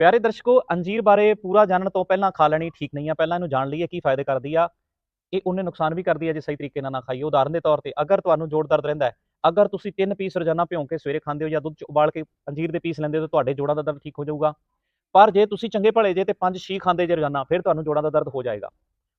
ਪਿਆਰੇ ਦਰਸ਼ਕੋ, ਅੰਜੀਰ ਬਾਰੇ ਪੂਰਾ ਜਾਣਨ ਤੋਂ ਪਹਿਲਾਂ ਖਾ ਲੈਣੀ ਠੀਕ ਨਹੀਂ ਆ। ਪਹਿਲਾਂ ਇਹਨੂੰ ਜਾਣ ਲਈਏ ਕੀ ਫਾਇਦੇ ਕਰਦੀ ਆ। ਇਹ ਉਹਨੇ ਨੁਕਸਾਨ ਵੀ ਕਰਦੀ ਆ, ਜੇ ਸਹੀ ਤਰੀਕੇ ਨਾਲ ਨਾ ਖਾਈਏ। ਉਦਾਹਰਨ ਦੇ ਤੌਰ ਤੇ ਅਗਰ ਤੁਹਾਨੂੰ ਜੋੜ ਦਰਦ ਰਹਿੰਦਾ ਹੈ, ਅਗਰ ਤੁਸੀਂ ਤਿੰਨ ਪੀਸ ਰੋਜ਼ਾਨਾ ਭਿਉਂ ਕੇ ਸਵੇਰੇ ਖਾਂਦੇ ਹੋ ਜਾਂ ਦੁੱਧ ਚ ਉਬਾਲ ਕੇ ਅੰਜੀਰ ਦੇ ਪੀਸ ਲੈਂਦੇ ਹੋ ਤਾਂ ਤੁਹਾਡੇ ਜੋੜਾਂ ਦਾ ਦਰਦ ਠੀਕ ਹੋ ਜਾਊਗਾ। ਪਰ ਜੇ ਤੁਸੀਂ ਚੰਗੇ ਭਲੇ ਜੇ ਤੇ ਪੰਜ ਛੇ ਖਾਂਦੇ ਜੇ ਰੋਜ਼ਾਨਾ, ਫਿਰ ਤੁਹਾਨੂੰ ਜੋੜਾਂ ਦਾ ਦਰਦ ਹੋ ਜਾਏਗਾ।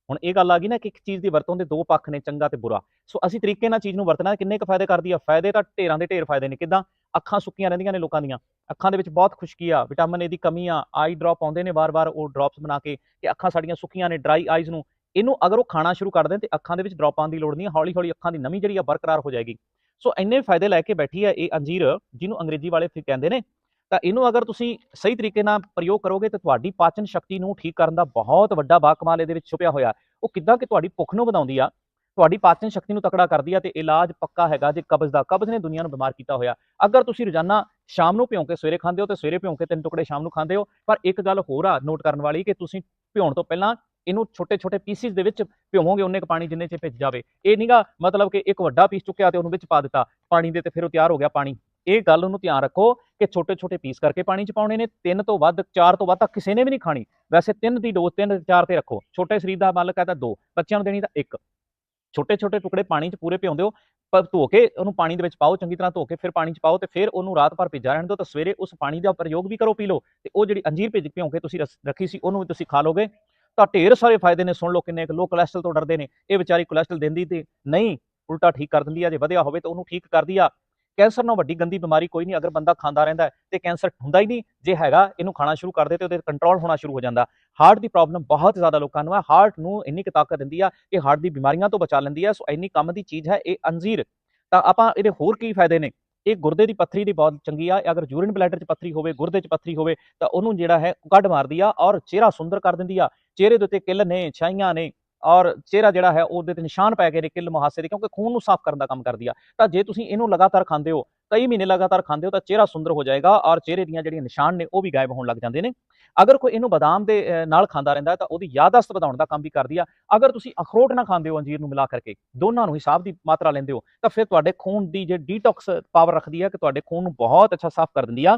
ਹੁਣ ਇਹ ਗੱਲ ਆ ਗਈ ਨਾ ਕਿ ਇੱਕ ਚੀਜ਼ ਦੀ ਵਰਤੋਂ ਦੇ ਦੋ ਪੱਖ ਨੇ, ਚੰਗਾ ਤੇ ਬੁਰਾ। ਸੋ ਅਸੀਂ ਤਰੀਕੇ ਨਾਲ ਚੀਜ਼ ਨੂੰ ਵਰਤਣਾ, ਕਿੰਨੇ ਕੁ ਫਾਇਦੇ ਕਰਦੀ ਆ? ਫਾਇਦੇ ਤਾਂ ਢੇਰਾਂ ਦੇ ਢੇਰ ਫਾਇਦੇ ਨੇ। ਕਿਦਾਂ? ਅੱਖਾਂ ਸੁੱਕੀਆਂ ਰਹਿੰਦੀਆਂ ਨੇ ਲੋਕਾਂ ਦੀਆਂ। ਅੱਖਾਂ ਦੇ ਵਿੱਚ ਬਹੁਤ ਖੁਸ਼ਕੀ ਆ, ਵਿਟਾਮਿਨ ਏ ਦੀ ਕਮੀ ਆ ਆਈ ਡ੍ਰੌਪ ਆਉਂਦੇ ਨੇ ਵਾਰ-ਵਾਰ, ਉਹ ਡ੍ਰੌਪਸ ਬਣਾ ਕੇ ਕਿ ਅੱਖਾਂ ਸਾਡੀਆਂ ਸੁੱਕੀਆਂ ਨੇ ਡਰਾਈ ਆਈਜ਼ ਨੂੰ। ਇਹਨੂੰ ਅਗਰ ਉਹ ਖਾਣਾ ਸ਼ੁਰੂ ਕਰ ਦੇਣ ਤੇ ਅੱਖਾਂ ਦੇ ਵਿੱਚ ਡ੍ਰੌਪ ਆਉਣ ਦੀ ਲੋੜ ਨਹੀਂ, ਹੌਲੀ-ਹੌਲੀ ਅੱਖਾਂ ਦੀ ਨਮੀ ਜਿਹੜੀ ਆ ਬਰਕਰਾਰ ਹੋ ਜਾਏਗੀ। ਸੋ ਇੰਨੇ ਫਾਇਦੇ ਲੈ ਕੇ ਬੈਠੀ ਹੈ ਇਹ ਅੰਜੀਰ, ਜਿਹਨੂੰ ਅੰਗਰੇਜ਼ੀ ਵਾਲੇ ਫਿਰ ਕਹਿੰਦੇ ਨੇ, ਤਾਂ ਇਹਨੂੰ ਅਗਰ ਤੁਸੀਂ ਸਹੀ ਤਰੀਕੇ ਨਾਲ ਪ੍ਰਯੋਗ ਕਰੋਗੇ ਤਾਂ ਤੁਹਾਡੀ ਪਾਚਨ ਸ਼ਕਤੀ ਨੂੰ ਠੀਕ ਕਰਨ ਦਾ ਬਹੁਤ ਵੱਡਾ ਬਾਕਮਾਲ ਇਹਦੇ ਵਿੱਚ ਛੁਪਿਆ ਹੋਇਆ। ਉਹ ਕਿੱਦਾਂ ਕਿ ਤੁਹਾਡੀ ਭੁੱਖ ਨੂੰ ਵਧਾਉਂਦੀ ਆ। ਤੁਹਾਡੀ ਪਾਚਨ ਸ਼ਕਤੀ ਨੂੰ ਤਕੜਾ ਕਰਦੀ ਹੈ ਤੇ ਇਲਾਜ ਪੱਕਾ ਹੈਗਾ ਜੇ ਕਬਜ਼ ਦਾ। ਕਬਜ਼ ਨੇ ਦੁਨੀਆ ਨੂੰ ਬਿਮਾਰ ਕੀਤਾ ਹੋਇਆ। ਅਗਰ ਤੁਸੀਂ ਰੋਜ਼ਾਨਾ ਸ਼ਾਮ ਨੂੰ ਭਿਉਂ ਕੇ ਸਵੇਰੇ ਖਾਂਦੇ ਹੋ ਤੇ ਸਵੇਰੇ ਭਿਉਂ ਕੇ ਤਿੰਨ ਟੁਕੜੇ ਸ਼ਾਮ ਨੂੰ ਖਾਂਦੇ ਹੋ, ਪਰ ਇੱਕ ਗੱਲ ਹੋਰ ਆ ਨੋਟ ਕਰਨ ਵਾਲੀ ਕਿ ਤੁਸੀਂ ਭਿਉਣ ਤੋਂ ਪਹਿਲਾਂ ਇਹਨੂੰ ਛੋਟੇ-ਛੋਟੇ ਪੀਸਿਸ ਦੇ ਵਿੱਚ ਭਿਉਵੋਗੇ ਉਹਨੇ ਕ ਪਾਣੀ ਜਿੰਨੇ ਚ ਭਿੱਜ ਜਾਵੇ। ਇਹ ਨਹੀਂਗਾ ਮਤਲਬ ਕਿ ਇੱਕ ਵੱਡਾ ਪੀਸ ਚੁੱਕਿਆ ਤੇ ਉਹਨੂੰ ਵਿੱਚ ਪਾ ਦਿੱਤਾ। ਪਾਣੀ ਦੇ ਤੇ ਫਿਰ ਉਹ ਤਿਆਰ ਹੋ ਗਿਆ ਪਾਣੀ। ਇਹ ਗੱਲ ਨੂੰ ਧਿਆਨ ਰੱਖੋ ਕਿ ਛੋਟੇ-ਛੋਟੇ ਪੀਸ ਕਰਕੇ ਪਾਣੀ ਚ ਪਾਉਣੇ ਨੇ, ਤਿੰਨ ਤੋਂ ਵੱਧ, ਚਾਰ ਤੋਂ ਵੱਧ ਤਾਂ ਕਿਸੇ ਨੇ ਵੀ ਨਹੀਂ ਖਾਣੀ। ਵੈਸੇ ਤਿੰਨ ਦੀ ਡੋਜ਼ ਤਿੰਨ ਚਾਰ ਤੇ ਰੱਖੋ। ਛੋਟੇ ਸਰੀਰ ਦਾ ਮਾਲਕ ਹੈ ਤਾਂ ਦੋ। ਬੱਚਿਆਂ ਨੂੰ ਦੇਣੀ ਤਾਂ ਇੱਕ। ਛੋਟੇ-ਛੋਟੇ ਟੁਕੜੇ ਪਾਣੀ 'ਚ ਪੂਰੇ ਭਿਉਂਦੇ ਹੋ ਪਰ ਧੋ ਕੇ ਉਹਨੂੰ ਪਾਣੀ ਦੇ ਵਿੱਚ ਪਾਓ, ਚੰਗੀ ਤਰ੍ਹਾਂ ਧੋ ਕੇ ਫਿਰ ਪਾਣੀ 'ਚ ਪਾਓ ਤੇ ਫਿਰ ਉਹਨੂੰ ਰਾਤ ਭਰ ਭਿੱਜਾ ਰਹਿਣ ਦਿਓ ਤਾਂ ਸਵੇਰੇ ਉਸ ਪਾਣੀ ਦਾ ਪ੍ਰਯੋਗ ਵੀ ਕਰੋ ਪੀ ਲਓ ਤੇ ਉਹ ਜਿਹੜੀ ਅੰਜੀਰ ਭਿੱਜ ਭਿਉਂ ਕੇ ਤੁਸੀਂ ਰਸ- ਰੱਖੀ ਸੀ ਉਹਨੂੰ ਵੀ ਤੁਸੀਂ ਖਾ ਲੋਗੇ ਤਾਂ ਢੇਰ ਸਾਰੇ ਫਾਇਦੇ ਨੇ, ਸੁਣ ਲਓ ਕਿੰਨੇ ਕੁ ਲੋਕ ਕੋਲੇਸਟ੍ਰੋਲ ਤੋਂ ਡਰਦੇ ਨੇ, ਇਹ ਵਿਚਾਰੀ ਕੋਲੇਸਟ੍ਰੋਲ ਦਿੰਦੀ ਤੇ ਨਹੀਂ, ਉਲਟਾ ਠੀਕ ਕਰ ਦਿੰਦੀ ਆ, ਜੇ ਵਧਿਆ ਹੋਵੇ ਤਾਂ ਉਹਨੂੰ ਠੀਕ ਕਰਦੀ ਆ। ਕੈਂਸਰ ਨਾਲ ਵੱਡੀ ਗੰਦੀ ਬਿਮਾਰੀ ਕੋਈ ਨਹੀਂ, ਅਗਰ ਬੰਦਾ ਖਾਂਦਾ ਰਹਿੰਦਾ ਹੈ ਤੇ ਕੈਂਸਰ ਹੁੰਦਾ ਹੀ ਨਹੀਂ, ਜੇ ਹੈਗਾ, ਇਹਨੂੰ ਖਾਣਾ ਸ਼ੁਰੂ ਕਰ ਦੇ ਤੇ ਉਹਦੇ ਕੰਟਰੋਲ ਹੋਣਾ ਸ਼ੁਰੂ ਹੋ ਜਾਂਦਾ। ਹਾਰਟ ਦੀ ਪ੍ਰੋਬਲਮ ਬਹੁਤ ਜ਼ਿਆਦਾ ਲੋਕਾਂ ਨੂੰ ਹੈ ਹਾਰਟ ਨੂੰ ਇੰਨੀ ਕੁ ਤਾਕਤ ਦਿੰਦੀ ਆ ਕਿ ਹਾਰਟ ਦੀ ਬਿਮਾਰੀਆਂ ਤੋਂ ਬਚਾ ਲੈਂਦੀ ਆ, ਸੋ ਇੰਨੀ ਕੰਮ ਦੀ ਚੀਜ਼ ਹੈ ਇਹ ਅੰਜੀਰ। ਤਾਂ ਆਪਾਂ ਇਹਦੇ ਹੋਰ ਕੀ ਫਾਇਦੇ ਨੇ? ਇਹ ਗੁਰਦੇ ਦੀ ਪੱਥਰੀ ਦੀ ਬਹੁਤ ਚੰਗੀ ਆ ਅਗਰ ਯੂਰਿਨ ਬਲੈਡਰ 'ਚ ਪੱਥਰੀ ਹੋਵੇ, ਗੁਰਦੇ 'ਚ ਪੱਥਰੀ ਹੋਵੇ, ਤਾਂ ਉਹਨੂੰ ਜਿਹੜਾ ਹੈ ਕੱਢ ਮਾਰਦੀ ਆ ਔਰ ਚਿਹਰਾ ਸੁੰਦਰ ਕਰ ਦਿੰਦੀ ਆ। ਚਿਹਰੇ ਦੇ ਉੱਤੇ ਕਿੱਲ ਨੇ, ਛਾਈਆਂ ਨੇ ਔਰ ਚਿਹਰਾ ਜਿਹੜਾ ਹੈ ਉਹਦੇ ਤੇ ਨਿਸ਼ਾਨ ਪੈ ਗਏ ਨੇ ਕਿੱਲ ਮੁਹਾਸੇ ਦੇ, ਕਿਉਂਕਿ ਖੂਨ ਨੂੰ ਸਾਫ਼ ਕਰਨ ਦਾ ਕੰਮ ਕਰਦੀ ਆ। ਤਾਂ ਜੇ ਤੁਸੀਂ ਇਹਨੂੰ ਲਗਾਤਾਰ ਖਾਂਦੇ ਹੋ, ਕਈ ਮਹੀਨੇ ਲਗਾਤਾਰ ਖਾਂਦੇ ਹੋ, ਤਾਂ ਚਿਹਰਾ ਸੁੰਦਰ ਹੋ ਜਾਏਗਾ ਔਰ ਚਿਹਰੇ ਦੀਆਂ ਜਿਹੜੀਆਂ ਨਿਸ਼ਾਨ ਨੇ ਉਹ ਵੀ ਗਾਇਬ ਹੋਣ ਲੱਗ ਜਾਂਦੇ ਨੇ। ਅਗਰ ਕੋਈ ਇਹਨੂੰ ਬਦਾਮ ਦੇ ਨਾਲ ਖਾਂਦਾ ਰਹਿੰਦਾ ਤਾਂ ਉਹਦੀ ਯਾਦਾਸ਼ਤ ਵਧਾਉਣ ਦਾ ਕੰਮ ਵੀ ਕਰਦੀ ਆ। ਅਗਰ ਤੁਸੀਂ ਅਖਰੋਟ ਨਾ ਖਾਂਦੇ ਹੋ ਅੰਜੀਰ ਨੂੰ ਮਿਲਾ ਕਰਕੇ, ਦੋਨਾਂ ਨੂੰ ਹਿਸਾਬ ਦੀ ਮਾਤਰਾ ਲੈਂਦੇ ਹੋ, ਤਾਂ ਫਿਰ ਤੁਹਾਡੇ ਖੂਨ ਦੀ ਜੇ ਡੀਟੌਕਸ ਪਾਵਰ ਰੱਖਦੀ ਆ, ਕਿ ਤੁਹਾਡੇ ਖੂਨ ਨੂੰ ਬਹੁਤ ਅੱਛਾ ਸਾਫ਼ ਕਰ ਦਿੰਦੀ ਆ।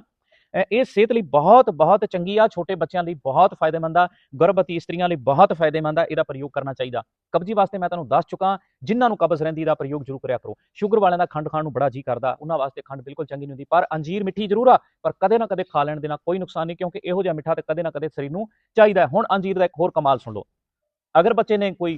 ਇਹ ਸਿਹਤ ਲਈ ਬਹੁਤ ਬਹੁਤ ਚੰਗੀ ਆ, ਛੋਟੇ ਬੱਚਿਆਂ ਲਈ ਬਹੁਤ ਫਾਇਦੇਮੰਦ ਆ, ਗਰਭਵਤੀ ਇਸਤਰੀਆਂ ਲਈ ਬਹੁਤ ਫਾਇਦੇਮੰਦ ਆ, ਇਹਦਾ ਪ੍ਰਯੋਗ ਕਰਨਾ ਚਾਹੀਦਾ। ਕਬਜੀ ਵਾਸਤੇ ਮੈਂ ਤੁਹਾਨੂੰ ਦੱਸ ਚੁੱਕਾ, ਜਿਨ੍ਹਾਂ ਨੂੰ ਕਬਜ਼ ਰਹਿੰਦੀ ਦਾ ਪ੍ਰਯੋਗ ਜ਼ਰੂਰ ਕਰਿਆ ਕਰੋ। ਸ਼ੂਗਰ ਵਾਲਿਆਂ ਦਾ ਖੰਡ ਖਾਣ ਨੂੰ ਬੜਾ ਜੀ ਕਰਦਾ, ਉਹਨਾਂ ਵਾਸਤੇ ਖੰਡ ਬਿਲਕੁਲ ਚੰਗੀ ਨਹੀਂ ਹੁੰਦੀ, ਪਰ ਅੰਜੀਰ ਮਿੱਠੀ ਜ਼ਰੂਰ ਆ, ਪਰ ਕਦੇ ਨਾ ਕਦੇ ਖਾ ਲੈਣ ਦੇ ਨਾਲ ਕੋਈ ਨੁਕਸਾਨ ਨਹੀਂ, ਕਿਉਂਕਿ ਇਹੋ ਜਿਹਾ ਮਿੱਠਾ ਤੇ ਕਦੇ ਨਾ ਕਦੇ ਸਰੀਰ ਨੂੰ ਚਾਹੀਦਾ ਹੁਣ ਅੰਜੀਰ ਦਾ ਇੱਕ ਹੋਰ ਕਮਾਲ ਸੁਣ ਲਓ। ਅਗਰ ਬੱਚੇ ਨੇ ਕੋਈ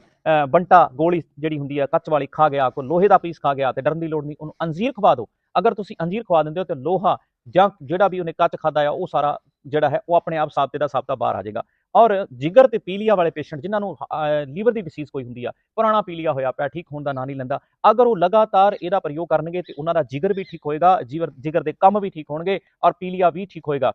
ਬੰਟਾ ਗੋਲੀ ਜਿਹੜੀ ਹੁੰਦੀ ਆ, ਕੱਚ ਵਾਲੀ ਖਾ ਗਿਆ, ਕੋਈ ਲੋਹੇ ਦਾ ਪੀਸ ਖਾ ਗਿਆ ਤੇ ਡਰਨ ਦੀ ਲੋੜ ਨਹੀਂ, ਉਹਨੂੰ ਅੰਜੀਰ ਖਵਾ ਦਿਓ। ਅਗਰ ਤੁਸੀਂ ਅੰਜੀਰ ਖਵਾ ਦਿੰਦੇ ਹੋ ਤੇ ਲੋਹਾ ਜਾਂ ਜਿਹੜਾ ਵੀ ਉਹਨੇ ਕੱਚ ਖਾਦਾ ਆ, ਉਹ ਸਾਰਾ ਜਿਹੜਾ ਹੈ, ਉਹ ਆਪਣੇ ਆਪ ਸਾਬਤੇ ਦਾ ਸਾਬਤਾ ਬਾਹਰ ਆ ਜਾਏਗਾ। ਔਰ ਜਿਗਰ ਤੇ ਪੀਲੀਆ ਵਾਲੇ ਪੇਸ਼ੈਂਟ, ਜਿਨ੍ਹਾਂ ਨੂੰ ਲੀਵਰ ਦੀ ਡਿਸੀਜ਼ ਕੋਈ ਹੁੰਦੀ ਆ, ਪੁਰਾਣਾ ਪੀਲੀਆ ਹੋਇਆ ਪਿਆ, ਠੀਕ ਹੋਣ ਦਾ ਨਾਂ ਨਹੀਂ ਲੈਂਦਾ। ਅਗਰ ਉਹ ਲਗਾਤਾਰ ਇਹਦਾ ਪ੍ਰਯੋਗ ਕਰਨਗੇ ਤੇ ਉਹਨਾਂ ਦਾ ਜਿਗਰ ਵੀ ਠੀਕ ਹੋਏਗਾ ਜਿਗਰ ਜਿਗਰ ਦੇ ਕੰਮ ਵੀ ਠੀਕ ਹੋਣਗੇ ਔਰ ਪੀਲੀਆ ਵੀ ਠੀਕ ਹੋਏਗਾ।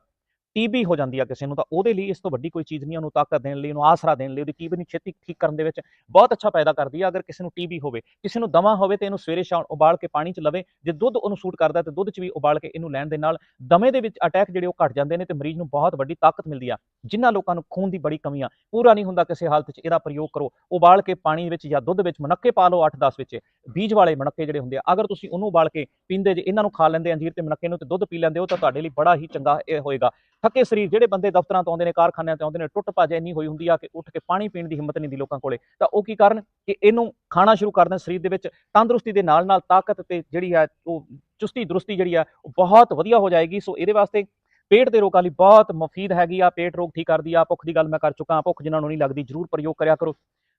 ਟੀਬੀ ਹੋ ਜਾਂਦੀ ਆ ਕਿਸੇ ਨੂੰ, ਤਾਂ ਉਹਦੇ ਲਈ ਇਸ ਤੋਂ ਵੱਡੀ ਕੋਈ ਚੀਜ਼ ਨਹੀਂ, ਉਹਨੂੰ ਤਾਕਤ ਦੇਣ ਲਈ, ਉਹਨੂੰ ਆਸਰਾ ਦੇਣ ਲਈ, ਉਹਦੀ ਟੀਬੀ ਨੂੰ ਛੇਤੀ ਠੀਕ ਕਰਨ ਦੇ ਵਿੱਚ ਬਹੁਤ ਅੱਛਾ ਪੈਦਾ ਕਰਦੀ ਆ, ਅਗਰ ਕਿਸੇ ਨੂੰ ਟੀਬੀ ਹੋਵੇ। ਕਿਸੇ ਨੂੰ ਦਮਾ ਹੋਵੇ ਤੇ ਇਹਨੂੰ ਸਵੇਰੇ ਸ਼ਾਮ ਉਬਾਲ ਕੇ ਪਾਣੀ 'ਚ ਲਵੇ, ਜੇ ਦੁੱਧ ਉਹਨੂੰ ਸੂਟ ਕਰਦਾ ਤੇ ਦੁੱਧ 'ਚ ਵੀ ਉਬਾਲ ਕੇ ਇਹਨੂੰ ਲੈਣ ਦੇ ਨਾਲ ਦਮੇ ਦੇ ਵਿੱਚ ਅਟੈਕ ਜਿਹੜੇ ਉਹ ਘਟ ਜਾਂਦੇ ਨੇ ਤੇ ਮਰੀਜ਼ ਨੂੰ ਬਹੁਤ ਵੱਡੀ ਤਾਕਤ ਮਿਲਦੀ ਆ। ਜਿਨ੍ਹਾਂ ਲੋਕਾਂ ਨੂੰ ਖੂਨ ਦੀ ਬੜੀ ਕਮੀ ਆ, ਪੂਰਾ ਨਹੀਂ ਹੁੰਦਾ ਕਿਸੇ ਹਾਲਤ 'ਚ ਇਹਦਾ ਪ੍ਰਯੋਗ ਕਰੋ। ਉਬਾਲ ਕੇ ਪਾਣੀ ਵਿੱਚ ਜਾਂ ਦੁੱਧ ਵਿੱਚ ਮਨੱਕੇ ਪਾ ਲਓ 8-10 ਵਿੱਚ। ਬੀਜ ਵਾਲੇ ਮਨੱਕੇ ਜਿਹੜੇ ਹੁੰਦੇ ਆ, ਅਗਰ ਤੁਸੀਂ ਉਹਨੂੰ ਉਬਾਲ ਕੇ ਪੀਂਦੇ ਜੇ, ਇਹਨਾਂ ਨੂੰ ਖਾ ਲੈਂਦੇ ਅੰਜੀਰ ਤੇ ਮਨੱਕੇ ਨੂੰ ਤੇ ਦੁੱਧ ਪੀ ਲੈਂਦੇ ਹੋ, ਤਾਂ ਤੁਹਾਡੇ ਲਈ ਬੜਾ ਹੀ ਚੰਗਾ ਇਹ ਹੋਏਗਾ। ਥੱਕੇ ਸਰੀਰ ਜਿਹੜੇ ਬੰਦੇ ਦਫ਼ਤਰਾਂ ਤੋਂ ਆਉਂਦੇ ਨੇ, ਕਾਰਖਾਨਿਆਂ ਤੋਂ ਆਉਂਦੇ ਨੇ, ਟੁੱਟ ਭੱਜ ਇੰਨੀ ਹੋਈ ਹੁੰਦੀ ਆ ਕਿ ਉੱਠ ਕੇ ਪਾਣੀ ਪੀਣ ਦੀ ਹਿੰਮਤ ਨਹੀਂ ਦੀ ਲੋਕਾਂ ਕੋਲੇ। ਤਾਂ ਉਹ ਕੀ ਕਰਨ ਕਿ ਇਹਨੂੰ ਖਾਣਾ ਸ਼ੁਰੂ ਕਰ ਦੇਣ ਸਰੀਰ ਦੇ ਵਿੱਚ, ਤੰਦਰੁਸਤੀ ਦੇ ਨਾਲ ਨਾਲ ਤਾਕਤ ਤੇ ਜਿਹੜੀ ਹੈ ਉਹ ਚੁਸਤੀ ਦਰੁਸਤੀ ਜਿਹੜੀ ਆ, ਉਹ ਬਹੁਤ ਵਧੀਆ ਹੋ ਜਾਏਗੀ। ਸੋ ਇਹਦੇ ਵਾਸਤੇ ਪੇਟ ਦੇ ਰੋਗਾਂ ਲਈ ਬਹੁਤ ਮਫੀਦ ਹੈਗੀ ਆ। ਪੇਟ ਰੋਗ ਠੀਕ ਕਰਦੀ ਆ, ਭੁੱਖ ਦੀ ਗੱਲ ਮੈਂ ਕਰ ਚੁੱਕਾ, ਭੁੱਖ ਜਿਨ੍ਹਾਂ ਨੂੰ ਨਹੀਂ ਲੱਗਦੀ, ਜਰੂਰ ਪ੍ਰਯੋਗ ਕਰਿਆ ਕਰੋ।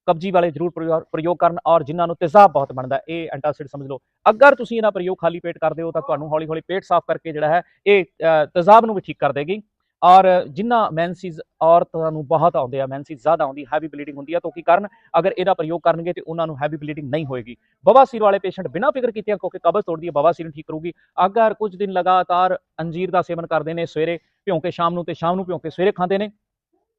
ਕਬਜੀ ਵਾਲੇ ਜਰੂਰ ਪ੍ਰਯੋਗ ਪ੍ਰਯੋਗ ਕਰਨ ਔਰ ਜਿਨ੍ਹਾਂ ਨੂੰ ਤੇਜ਼ਾਬ ਬਹੁਤ ਬਣਦਾ ਇਹ ਐਂਟਾਸਿਡ ਸਮਝ ਲਓ। ਅਗਰ ਤੁਸੀਂ ਇਹਨਾਂ ਪ੍ਰਯੋਗ ਖਾਲੀ ਪੇਟ ਕਰਦੇ ਹੋ ਤਾਂ ਤੁਹਾਨੂੰ ਹੌਲੀ ਹੌਲੀ ਪੇਟ ਸਾਫ਼ ਕਰਕੇ ਜਿਹੜਾ ਹੈ ਇਹ ਅ, ਤੇਜ਼ਾਬ ਨੂੰ ਵੀ ਠੀਕ ਕਰ ਦੇਗੀ। ਔਰ ਜਿਨ੍ਹਾਂ ਮੈਂਸਿਸ ਔਰਤਾਂ ਨੂੰ ਬਹੁਤ ਆਉਂਦੇ ਆ ਮੈਂਸਿਸ ਜ਼ਿਆਦਾ ਆਉਂਦੀ ਹੈਵੀ ਬਲੀਡਿੰਗ ਹੁੰਦੀ ਆ ਤਾਂ ਕੀ ਕਰਨ? ਅਗਰ ਇਹਦਾ ਪ੍ਰਯੋਗ ਕਰਨਗੇ ਤੇ ਉਹਨਾਂ ਨੂੰ ਹੈਵੀ ਬਲੀਡਿੰਗ ਨਹੀਂ ਹੋਏਗੀ। ਬਵਾਸੀਰ ਵਾਲੇ ਪੇਸ਼ੈਂਟ ਬਿਨਾਂ ਫਿਕਰ ਕੀਤੇ ਕਿਉਂਕਿ ਕਬਜ਼ ਤੋੜਦੀ ਹੈ ਬਵਾਸੀਰ ਨੂੰ ਠੀਕ ਕਰੂਗੀ। ਅਗਰ ਕੁਝ ਦਿਨ ਲਗਾਤਾਰ ਅੰਜੀਰ ਦਾ ਸੇਵਨ ਕਰਦੇ ਨੇ ਸਵੇਰੇ ਭਿਉਂ ਕੇ ਸ਼ਾਮ ਨੂੰ ਤੇ ਸ਼ਾਮ ਨੂੰ ਭਿਉਂ ਕੇ ਸਵੇਰੇ ਖਾਂਦੇ ਨੇ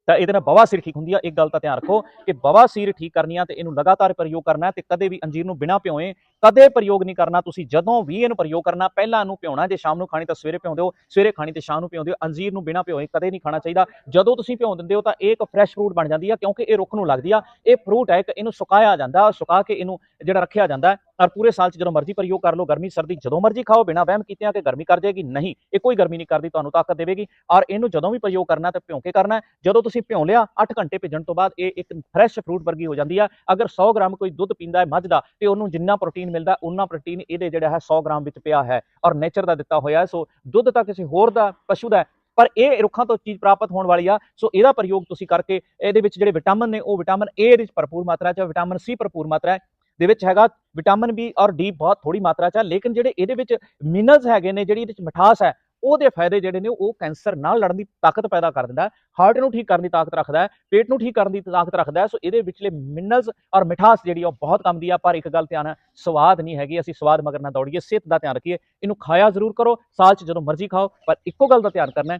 ਤਾਂ ਇਹਦੇ ਨਾਲ ਬਵਾਸੀਰ ਠੀਕ ਹੁੰਦੀ ਆ, ਇੱਕ ਗੱਲ ਤਾਂ ਧਿਆਨ ਰੱਖੋ ਕਿ ਬਵਾਸੀਰ ਠੀਕ ਕਰਨੀ ਆ ਤੇ ਇਹਨੂੰ ਲਗਾਤਾਰ ਪ੍ਰਯੋਗ ਕਰਨਾ ਹੈ ਤੇ ਕਦੇ ਵੀ ਅੰਜੀਰ ਨੂੰ ਬਿਨਾਂ ਭਿਓਏ ਕਦੇ ਪ੍ਰਯੋਗ ਨਹੀਂ ਕਰਨਾ, ਤੁਸੀਂ ਜਦੋਂ ਵੀ ਇਹਨੂੰ ਪ੍ਰਯੋਗ ਕਰਨਾ, ਪਹਿਲਾਂ ਇਹਨੂੰ ਭਿਉਣਾ, ਜੇ ਸ਼ਾਮ ਨੂੰ ਖਾਣੀ ਤਾਂ ਸਵੇਰੇ ਭਿਉਂਦੇ ਹੋ, ਸਵੇਰੇ ਖਾਣੀ ਤੇ ਸ਼ਾਮ ਨੂੰ ਭਿਉਂਦੇ ਹੋ, ਅੰਜੀਰ ਨੂੰ ਬਿਨਾਂ ਭਿਓਏ ਕਦੇ ਨਹੀਂ ਖਾਣਾ ਚਾਹੀਦਾ। ਜਦੋਂ ਤੁਸੀਂ ਭਿਉਂ ਦਿੰਦੇ ਹੋ ਤਾਂ ਇਹ ਇੱਕ ਫਰੈਸ਼ ਫਰੂਟ ਬਣ ਜਾਂਦੀ ਆ ਕਿਉਂਕਿ ਇਹ ਰੁੱਖ ਨੂੰ ਲੱਗਦੀ ਆ, ਇਹ ਫਰੂਟ ਹੈ ਇੱਕ ਇਹਨੂੰ ਸੁਕਾਇਆ ਜਾਂਦਾ, ਸੁਕਾ ਕੇ ਇਹਨੂੰ ਜਿਹੜਾ ਰੱਖਿਆ ਜਾਂਦਾ ਔਰ ਪੂਰੇ ਸਾਲ 'ਚ ਜਦੋਂ ਮਰਜ਼ੀ ਪ੍ਰਯੋਗ ਕਰ ਲਓ, ਗਰਮੀ ਸਰਦੀ ਜਦੋਂ ਮਰਜ਼ੀ ਖਾਓ, ਬਿਨਾਂ ਵਹਿਮ ਕੀਤਿਆਂ ਕਿ ਗਰਮੀ ਕਰ ਜਾਏਗੀ, ਨਹੀਂ, ਇਹ ਕੋਈ ਗਰਮੀ ਨਹੀਂ ਕਰਦੀ, ਤੁਹਾਨੂੰ ਤਾਕਤ ਦੇਵੇਗੀ ਔਰ ਇਹਨੂੰ ਜਦੋਂ ਵੀ ਪ੍ਰਯੋਗ ਕਰਨਾ ਤੇ ਭਿਉਂ ਕੇ ਕਰਨਾ ਜਦੋਂ ਤੁਸੀਂ ਭਿਉਂ ਲਿਆ 8 ਘੰਟੇ ਭਿੱਜਣ ਤੋਂ ਬਾਅਦ ਇਹ ਇੱਕ ਫਰੈਸ਼ ਫਰੂਟ ਵਰਗੀ ਹੋ ਜਾਂਦੀ ਆ, ਅਗਰ 100 ਗ੍ਰਾਮ ਕੋਈ ਦੁੱਧ ਪੀਂਦਾ ਹੈ ਮੱਝ ਦਾ ਤੇ ਉਹਨੂੰ ਜਿੰਨਾ ਪ੍ਰੋਟੀਨ ਮਿਲਦਾ ਉਹਨਾਂ ਪ੍ਰੋਟੀਨ ਇਹਦੇ ਜਿਹੜਾ ਹੈ 100 ਗ੍ਰਾਮ ਵਿੱਚ ਪਿਆ ਹੈ ਔਰ ਨੇਚਰ ਦਾ ਦਿੱਤਾ ਹੋਇਆ ਸੋ ਦੁੱਧ ਤਾਂ ਕਿਸੇ ਹੋਰ ਦਾ ਪਸ਼ੂ ਦਾ ਪਰ ਇਹ ਰੁੱਖਾਂ ਤੋਂ ਚੀਜ਼ ਪ੍ਰਾਪਤ ਹੋਣ ਵਾਲੀ ਆ, ਸੋ ਇਹਦਾ ਪ੍ਰਯੋਗ ਤੁਸੀਂ ਕਰਕੇ ਇਹਦੇ ਵਿੱਚ ਜਿਹੜੇ ਵਿਟਾਮਿਨ ਨੇ, ਉਹ ਵਿਟਾਮਿਨ ਏ ਦੇ ਵਿੱਚ ਭਰਪੂਰ ਮਾਤਰਾ 'ਚ ਵਿਟਾਮਿਨ ਸੀ ਭਰਪੂਰ ਮਾਤਰਾ ਹੈ ਦੇ ਵਿੱਚ ਹੈਗਾ ਵਿਟਾਮਿਨ ਬੀ ਔਰ ਡੀ ਬਹੁਤ ਥੋੜੀ ਮਾਤਰਾ 'ਚ ਹੈ ਲੇਕਿਨ ਜਿਹੜੇ ਇਹਦੇ ਵਿੱਚ ਮਿਨਰਲਸ ਹੈਗੇ ਨੇ, ਜਿਹੜੀ ਇਹਦੇ ਵਿੱਚ ਮਿਠਾਸ ਹੈ, ਉਹਦੇ ਫਾਇਦੇ ਜਿਹੜੇ ਨੇ ਉਹ ਕੈਂਸਰ ਨਾਲ ਲੜਨ ਦੀ ਤਾਕਤ ਪੈਦਾ ਕਰ ਦਿੰਦਾ ਹੈ। ਹਾਰਟ ਨੂੰ ਠੀਕ ਕਰਨ ਦੀ ਤਾਕਤ ਰੱਖਦਾ ਹੈ, ਪੇਟ ਨੂੰ ਠੀਕ ਕਰਨ ਦੀ ਤਾਕਤ ਰੱਖਦਾ ਹੈ, ਸੋ ਇਹਦੇ ਵਿਚਲੇ ਮਿਨਰਲਸ ਔਰ ਮਿਠਾਸ ਜਿਹੜੀ ਆ ਉਹ ਬਹੁਤ ਕੰਮ ਦੀ ਆ, ਪਰ ਇੱਕ ਗੱਲ ਧਿਆਨ ਹੈ, ਸਵਾਦ ਨਹੀਂ ਹੈਗੀ, ਅਸੀਂ ਸਵਾਦ ਮਗਰ ਨਾ ਦੌੜੀਏ, ਸਿਹਤ ਦਾ ਧਿਆਨ ਰੱਖੀਏ, ਇਹਨੂੰ ਖਾਇਆ ਜ਼ਰੂਰ ਕਰੋ, ਸਾਲ 'ਚ ਜਦੋਂ ਮਰਜ਼ੀ ਖਾਓ, ਪਰ ਇੱਕੋ ਗੱਲ ਦਾ ਧਿਆਨ ਕਰਨਾ ਹੈ